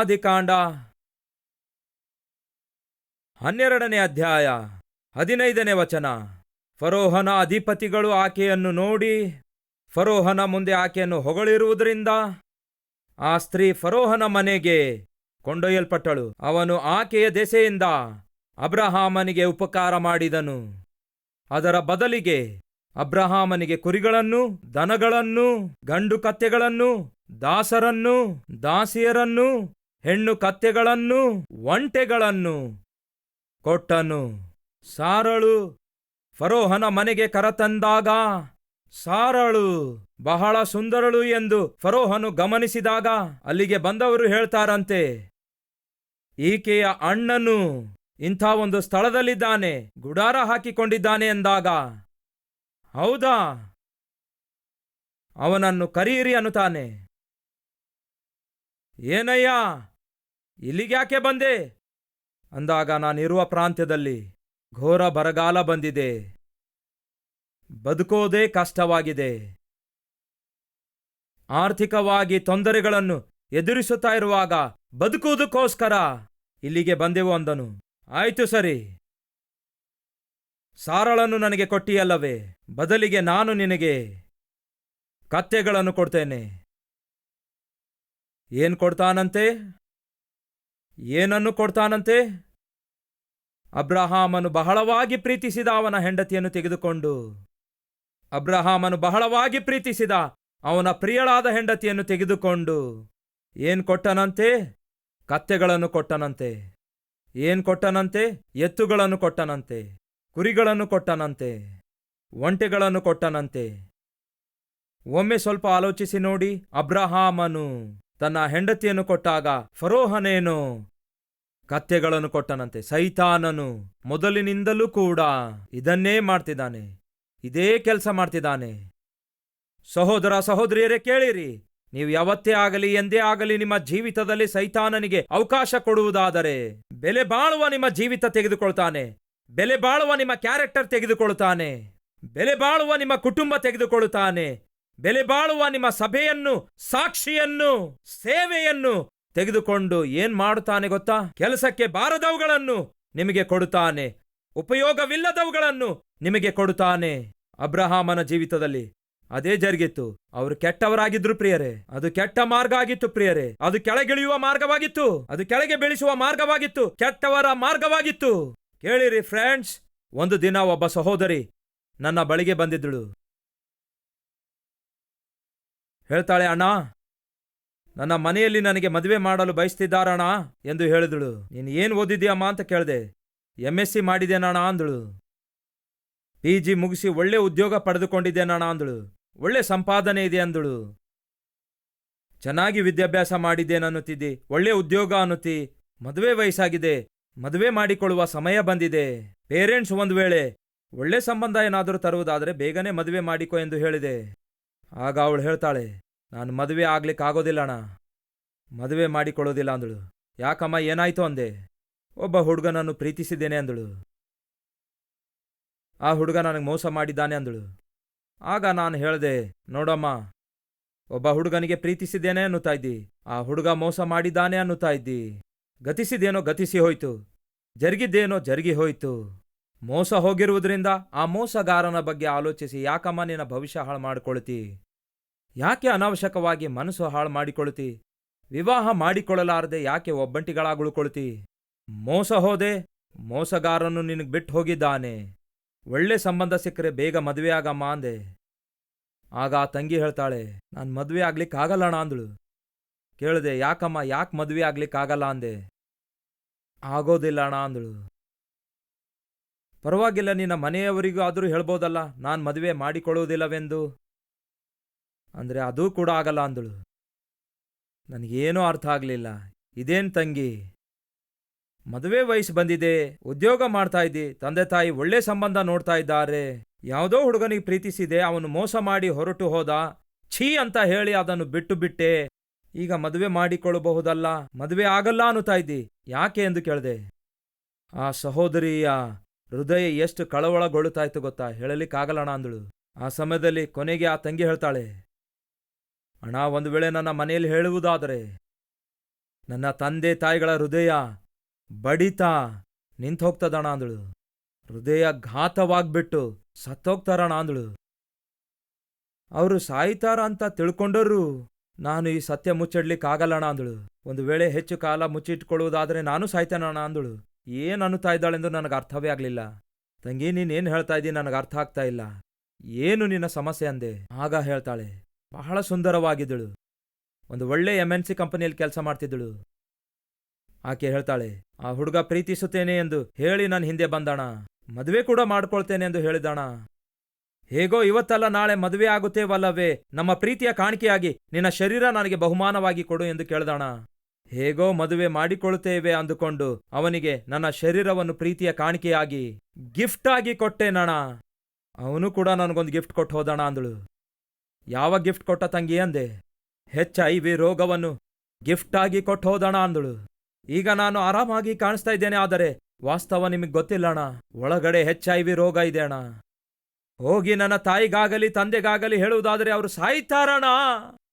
ಆದಿಕಾಂಡ ಹನ್ನೆರಡನೇ ಅಧ್ಯಾಯ, ಹದಿನೈದನೇ ವಚನ. ಫರೋಹನ ಅಧಿಪತಿಗಳು ಆಕೆಯನ್ನು ನೋಡಿ, ಫರೋಹನ ಮುಂದೆ ಆಕೆಯನ್ನು ಹೊಗಳಿರುವುದರಿಂದ ಆ ಸ್ತ್ರೀ ಫರೋಹನ ಮನೆಗೆ ಕೊಂಡೊಯ್ಯಲ್ಪಟ್ಟಳು. ಅವನು ಆಕೆಯ ದೆಸೆಯಿಂದ ಅಬ್ರಹಾಮನಿಗೆ ಉಪಕಾರ ಮಾಡಿದನು. ಅದರ ಬದಲಿಗೆ ಅಬ್ರಹಾಮನಿಗೆ ಕುರಿಗಳನ್ನು, ದನಗಳನ್ನು, ಗಂಡು ಕತ್ತೆಗಳನ್ನು, ದಾಸರನ್ನು, ದಾಸಿಯರನ್ನು ಹೆಣ್ಣು ಕತ್ತೆಗಳನ್ನು ಒಂಟೆಗಳನ್ನು ಕೊಟ್ಟನು. ಸಾರಳು ಫರೋಹನ ಮನೆಗೆ ಕರತಂದಾಗ, ಸಾರಳು, ಬಹಳ ಸುಂದರಳು ಎಂದು ಫರೋಹನು ಗಮನಿಸಿದಾಗ ಅಲ್ಲಿಗೆ ಬಂದವರು ಹೇಳ್ತಾರಂತೆ, ಈಕೆಯ ಅಣ್ಣನು ಇಂಥ ಒಂದು ಸ್ಥಳದಲ್ಲಿದ್ದಾನೆ, ಗುಡಾರ ಹಾಕಿಕೊಂಡಿದ್ದಾನೆ ಎಂದಾಗ ಹೌದಾ? ಅವನನ್ನು ಕರೀರಿ ಅನ್ನುತ್ತಾನೆ. ಏನಯ್ಯ ಇಲ್ಲಿಗ್ಯಾಕೆ ಬಂದೆ? ಅಂದಾಗ ನಾನಿರುವ ಪ್ರಾಂತ್ಯದಲ್ಲಿ ಘೋರ ಬರಗಾಲ ಬಂದಿದೆ. ಬದುಕೋದೇ ಕಷ್ಟವಾಗಿದೆ. ಆರ್ಥಿಕವಾಗಿ ತೊಂದರೆಗಳನ್ನು ಎದುರಿಸುತ್ತಾ ಇರುವಾಗ ಬದುಕುವುದಕ್ಕೋಸ್ಕರ ಇಲ್ಲಿಗೆ ಬಂದೆವು ಅಂದನು. ಆಯ್ತು ಸರಿ. ಸಾರಳನ್ನು ನನಗೆ ಕೊಟ್ಟಿಯಲ್ಲವೇ? ಬದಲಿಗೆ ನಾನು ನಿನಗೆ ಕತ್ತೆಗಳನ್ನು ಕೊಡ್ತೇನೆ. ಏನ್ ಕೊಡ್ತಾನಂತೆ? ಏನನ್ನು ಕೊಡ್ತಾನಂತೆ? ಅಬ್ರಹಾಮನು ಬಹಳವಾಗಿ ಪ್ರೀತಿಸಿದ ಅವನ ಹೆಂಡತಿಯನ್ನು ತೆಗೆದುಕೊಂಡು. ಅಬ್ರಹಾಮನು ಬಹಳವಾಗಿ ಪ್ರೀತಿಸಿದ ಅವನ ಪ್ರಿಯಳಾದ ಹೆಂಡತಿಯನ್ನು ತೆಗೆದುಕೊಂಡು. ಏನ್ ಕೊಟ್ಟನಂತೆ? ಕತ್ತೆಗಳನ್ನು ಕೊಟ್ಟನಂತೆ. ಏನ್ ಕೊಟ್ಟನಂತೆ? ಎತ್ತುಗಳನ್ನು ಕೊಟ್ಟನಂತೆ. ಕುರಿಗಳನ್ನು ಕೊಟ್ಟನಂತೆ. ಒಂಟೆಗಳನ್ನು ಕೊಟ್ಟನಂತೆ. ಒಮ್ಮೆ ಸ್ವಲ್ಪ ಆಲೋಚಿಸಿ ನೋಡಿ ಅಬ್ರಹಾಮನು. ತನ್ನ ಹೆಂಡತಿಯನ್ನು ಕೊಟ್ಟಾಗ ಫರೋಹನೇನು ಕತ್ತೆಗಳನ್ನು ಕೊಟ್ಟನಂತೆ. ಸೈತಾನನು ಮೊದಲಿನಿಂದಲೂ ಕೂಡ ಇದನ್ನೇ ಮಾಡ್ತಿದ್ದಾನೆ. ಇದೇ ಕೆಲಸ ಮಾಡ್ತಿದ್ದಾನೆ. ಸಹೋದರ ಸಹೋದರಿಯರೇ ಕೇಳಿರಿ, ನೀವು ಯಾವತ್ತೇ ಆಗಲಿ, ಎಂದೇ ಆಗಲಿ ನಿಮ್ಮ ಜೀವಿತದಲ್ಲಿ ಸೈತಾನನಿಗೆ ಅವಕಾಶ ಕೊಡುವುದಾದರೆ ಬೆಲೆ ಬಾಳುವ ನಿಮ್ಮ ಜೀವಿತ ತೆಗೆದುಕೊಳ್ತಾನೆ. ಬೆಲೆ ಬಾಳುವ ನಿಮ್ಮ ಕ್ಯಾರೆಕ್ಟರ್ ತೆಗೆದುಕೊಳ್ತಾನೆ. ಬೆಲೆ ಬಾಳುವ ನಿಮ್ಮ ಕುಟುಂಬ ತೆಗೆದುಕೊಳ್ಳುತ್ತಾನೆ ಬೆಲೆ ಬಾಳುವ ನಿಮ್ಮ ಸಭೆಯನ್ನು, ಸಾಕ್ಷಿಯನ್ನು, ಸೇವೆಯನ್ನು ತೆಗೆದುಕೊಂಡು ಏನ್ ಮಾಡುತ್ತಾನೆ ಗೊತ್ತಾ? ಕೆಲಸಕ್ಕೆ ಬಾರದವುಗಳನ್ನು ನಿಮಗೆ ಕೊಡುತ್ತಾನೆ. ಉಪಯೋಗವಿಲ್ಲದವುಗಳನ್ನು ನಿಮಗೆ ಕೊಡುತ್ತಾನೆ. ಅಬ್ರಹಾಮನ ಜೀವಿತದಲ್ಲಿ ಅದೇ ಜರುಗಿತ್ತು. ಅವರು ಕೆಟ್ಟವರಾಗಿದ್ರು ಪ್ರಿಯರೇ. ಅದು ಕೆಟ್ಟ ಮಾರ್ಗ ಆಗಿತ್ತು ಪ್ರಿಯರೇ. ಅದು ಕೆಳಗಿಳಿಯುವ ಮಾರ್ಗವಾಗಿತ್ತು. ಅದು ಕೆಳಗೆ ಬೆಳೆಸುವ ಮಾರ್ಗವಾಗಿತ್ತು. ಕೆಟ್ಟವರ ಮಾರ್ಗವಾಗಿತ್ತು. ಕೇಳಿರಿ ಫ್ರೆಂಡ್ಸ್ ಒಂದು ದಿನ ಒಬ್ಬ ಸಹೋದರಿ ನನ್ನ ಬಳಿಗೆ ಬಂದಿದ್ದಳು. ಹೇಳ್ತಾಳೆ, ಅಣ್ಣ, ನನ್ನ ಮನೆಯಲ್ಲಿ ನನಗೆ ಮದುವೆ ಮಾಡಲು ಬಯಸ್ತಿದ್ದಾರಣ ಎಂದು ಹೇಳಿದಳು. ನೀನು ಏನು ಓದಿದ್ಯಮ್ಮ ಅಂತ ಕೇಳಿದೆ. ಎಂ ಎಸ್ ಸಿ ಮಾಡಿದ್ದೇನಣ ಅಂದಳು. ಪಿ ಜಿ ಮುಗಿಸಿ ಒಳ್ಳೆ ಉದ್ಯೋಗ ಪಡೆದುಕೊಂಡಿದ್ದೇನಣ ಅಂದಳು. ಒಳ್ಳೆ ಸಂಪಾದನೆ ಇದೆ ಅಂದಳು. ಚೆನ್ನಾಗಿ ವಿದ್ಯಾಭ್ಯಾಸ ಮಾಡಿದ್ದೇನನ್ನುತ್ತಿದ್ದಿ ಒಳ್ಳೆ ಉದ್ಯೋಗ ಅನ್ನುತ್ತಿ. ಮದುವೆ ವಯಸ್ಸಾಗಿದೆ. ಮದುವೆ ಮಾಡಿಕೊಳ್ಳುವ ಸಮಯ ಬಂದಿದೆ. ಪೇರೆಂಟ್ಸ್ ಒಂದು ವೇಳೆ ಒಳ್ಳೆ ಸಂಬಂಧ ಏನಾದರೂ ತರುವುದಾದರೆ ಬೇಗನೆ ಮದುವೆ ಮಾಡಿಕೊ ಎಂದು ಹೇಳಿದೆ. ಆಗ ಅವಳು ಹೇಳ್ತಾಳೆ, ನಾನು ಮದುವೆ ಆಗ್ಲಿಕ್ಕಾಗೋದಿಲ್ಲ ಅಣ್ಣ ಮದುವೆ ಮಾಡಿಕೊಳ್ಳೋದಿಲ್ಲ, ಅಂದಳು. ಯಾಕಮ್ಮ, ಏನಾಯ್ತು? ಅಂದೆ. ಒಬ್ಬ ಹುಡುಗನನ್ನು ಪ್ರೀತಿಸಿದ್ದೇನೆ, ಅಂದಳು. ಆ ಹುಡುಗ ನನಗೆ ಮೋಸ ಮಾಡಿದ್ದಾನೆ, ಅಂದಳು. ಆಗ ನಾನು ಹೇಳ್ದೆ, ನೋಡಮ್ಮ, ಒಬ್ಬ ಹುಡುಗನಿಗೆ ಪ್ರೀತಿಸಿದ್ದೇನೆ ಅನ್ನುತ್ತಾ ಇದ್ದಿ. ಆ ಹುಡುಗ ಮೋಸ ಮಾಡಿದ್ದಾನೆ ಅನ್ನುತ್ತಾ ಇದ್ದಿ. ಗತಿಸಿದೇನೋ ಗತಿಸಿ ಹೋಯ್ತು. ಜರುಗಿದ್ದೇನೋ ಜರುಗಿ ಹೋಯ್ತು. ಮೋಸ ಹೋಗಿರುವುದರಿಂದ ಆ ಮೋಸಗಾರನ ಬಗ್ಗೆ ಆಲೋಚಿಸಿ, ಯಾಕಮ್ಮ ನಿನ್ನ ಭವಿಷ್ಯ ಹಾಳು ಮಾಡಿಕೊಳ್ತಿ ಯಾಕೆ ಅನಾವಶ್ಯಕವಾಗಿ ಮನಸ್ಸು ಹಾಳು ಮಾಡಿಕೊಳ್ತಿ ವಿವಾಹ ಮಾಡಿಕೊಳ್ಳಲಾರದೆ ಯಾಕೆ ಒಬ್ಬಂಟಿಗಳಾಗುಳುಕೊಳ್ತಿ? ಮೋಸ ಹೋದೆ, ಮೋಸಗಾರನು ನಿನಗೆ ಬಿಟ್ಟು ಹೋಗಿದ್ದಾನೆ. ಒಳ್ಳೆ ಸಂಬಂಧ ಸಿಕ್ಕರೆ ಬೇಗ ಮದುವೆ ಆಗಮ್ಮ ಅಂದೆ. ಆಗ ಆ ತಂಗಿ ಹೇಳ್ತಾಳೆ, ನಾನು ಮದುವೆ ಆಗ್ಲಿಕ್ಕಾಗಲ್ಲಣ ಅಂದಳು. ಕೇಳಿದೆ, ಯಾಕಮ್ಮ ಯಾಕೆ ಮದುವೆ ಆಗ್ಲಿಕ್ಕಾಗಲ್ಲ ಅಂದೆ. ಆಗೋದಿಲ್ಲ ಅಣ್ಣ ಅಂದಳು. ಪರವಾಗಿಲ್ಲ, ನಿನ್ನ ಮನೆಯವರಿಗೂ ಆದರೂ ಹೇಳ್ಬೋದಲ್ಲ, ನಾನು ಮದುವೆ ಮಾಡಿಕೊಳ್ಳುವುದಿಲ್ಲವೆಂದು. ಅಂದರೆ ಅದೂ ಕೂಡ ಆಗಲ್ಲ ಅಂದಳು. ನನಗೇನೂ ಅರ್ಥ ಆಗಲಿಲ್ಲ. ಇದೇನ್ ತಂಗಿ? ಮದುವೆ ವಯಸ್ಸು ಬಂದಿದೆ, ಉದ್ಯೋಗ ಮಾಡ್ತಾ ಇದ್ದಿ, ತಂದೆ ತಾಯಿ ಒಳ್ಳೆ ಸಂಬಂಧ ನೋಡ್ತಾ ಇದ್ದಾರೆ. ಯಾವುದೋ ಹುಡುಗನಿಗೆ ಪ್ರೀತಿಸಿದೆ, ಅವನು ಮೋಸ ಮಾಡಿ ಹೊರಟು ಹೋದ. ಛೀ ಅಂತ ಹೇಳಿ ಅದನ್ನು ಬಿಟ್ಟು ಬಿಟ್ಟೆ. ಈಗ ಮದುವೆ ಮಾಡಿಕೊಳ್ಳಬಹುದಲ್ಲ, ಮದುವೆ ಆಗಲ್ಲ ಅನ್ನುತ್ತಾ ಇದ್ದಿ. ಯಾಕೆ ಎಂದು ಕೇಳಿದೆ. ಆ ಸಹೋದರಿಯ ಹೃದಯ ಎಷ್ಟು ಕಳವಳಗೊಳ್ಳುತ್ತಾಯ್ತು ಗೊತ್ತಾ? ಹೇಳಲಿಕ್ಕಾಗಲ್ಲಣ ಅಂದಳು. ಆ ಸಮಯದಲ್ಲಿ ಕೊನೆಗೆ ಆ ತಂಗಿ ಹೇಳ್ತಾಳೆ, ಅಣ್ಣ, ಒಂದು ವೇಳೆ ನನ್ನ ಮನೆಯಲ್ಲಿ ಹೇಳುವುದಾದರೆ, ನನ್ನ ತಂದೆ ತಾಯಿಗಳ ಹೃದಯ ಬಡಿತ ನಿಂತೋಗ್ತದಣ ಅಂದಳು. ಹೃದಯ ಘಾತವಾಗ್ಬಿಟ್ಟು ಸತ್ತೋಗ್ತಾರಣ ಅಂದಳು. ಅವರು ಸಾಯ್ತಾರ ಅಂತ ತಿಳ್ಕೊಂಡರು ನಾನು ಈ ಸತ್ಯ ಮುಚ್ಚಿಡ್ಲಿಕ್ಕಾಗಲ್ಲಣ ಅಂದಳು. ಒಂದು ವೇಳೆ ಹೆಚ್ಚು ಕಾಲ ಮುಚ್ಚಿಟ್ಕೊಳ್ಳುವುದಾದರೆ ನಾನು ಸಾಯ್ತಾನಣ ಅಂದಳು. ಏನ್ ಅನ್ನುತ್ತಾ ಇದ್ದಾಳೆಂದು ನನಗೆ ಅರ್ಥವೇ ಆಗಲಿಲ್ಲ. ತಂಗಿ, ನೀನೇನು ಹೇಳ್ತಾ ಇದ್ದೀನಿ ನನಗೆ ಅರ್ಥ ಆಗ್ತಾ ಇಲ್ಲ. ಏನು ನಿನ್ನ ಸಮಸ್ಯೆ ಅಂದೆ? ಆಗ ಹೇಳ್ತಾಳೆ, ಬಹಳ ಸುಂದರವಾಗಿದ್ದಳು. ಒಂದು ಒಳ್ಳೆ ಎಂ ಎನ್ ಸಿ ಕಂಪನಿಯಲ್ಲಿ ಕೆಲಸ ಮಾಡ್ತಿದ್ದಳು. ಆಕೆ ಹೇಳ್ತಾಳೆ, ಆ ಹುಡುಗ ಪ್ರೀತಿಸುತ್ತೇನೆ ಎಂದು ಹೇಳಿ ನನ್ನ ಹಿಂದೆ ಬಂದಣ. ಮದುವೆ ಕೂಡ ಮಾಡ್ಕೊಳ್ತೇನೆ ಎಂದು ಹೇಳಿದಣ. ಹೇಗೋ ಇವತ್ತಲ್ಲ, ನಾಳೆ ಮದುವೆ ಆಗುತ್ತೇವಲ್ಲವೇ? ನಮ್ಮ ಪ್ರೀತಿಯ ಕಾಣಿಕೆಯಾಗಿ ನಿನ್ನ ಶರೀರ ನನಗೆ ಬಹುಮಾನವಾಗಿ ಕೊಡು ಎಂದು ಕೇಳ್ದಣ. ಹೇಗೋ ಮದುವೆ ಮಾಡಿಕೊಳ್ಳುತ್ತೇವೆ ಅಂದುಕೊಂಡು ಅವನಿಗೆ ನನ್ನ ಶರೀರವನ್ನು ಪ್ರೀತಿಯ ಕಾಣಿಕೆಯಾಗಿ ಗಿಫ್ಟ್ ಆಗಿ ಕೊಟ್ಟೆನಣ ಅವನು ಕೂಡ ನನಗೊಂದು ಗಿಫ್ಟ್ ಕೊಟ್ಟು ಹೋದಣ ಅಂದಳು. ಯಾವ ಗಿಫ್ಟ್ ಕೊಟ್ಟ ತಂಗಿ ಅಂದೆ? ಹೆಚ್ ಐ ವಿ ರೋಗವನ್ನು ಗಿಫ್ಟ್ ಆಗಿ ಕೊಟ್ಟು ಹೋದಣ ಅಂದಳು. ಈಗ ನಾನು ಆರಾಮಾಗಿ ಕಾಣಿಸ್ತಾ ಇದ್ದೇನೆ, ಆದರೆ ವಾಸ್ತವ ನಿಮಗೆ ಗೊತ್ತಿಲ್ಲಣ ಒಳಗಡೆ ಹೆಚ್ ಐ ವಿ ರೋಗ ಇದೆ ಅಣ್ಣ. ಹೋಗಿ ನನ್ನ ತಾಯಿಗಾಗಲಿ, ತಂದೆಗಾಗಲಿ ಹೇಳುವುದಾದರೆ ಅವರು ಸಾಯ್ತಾರಣ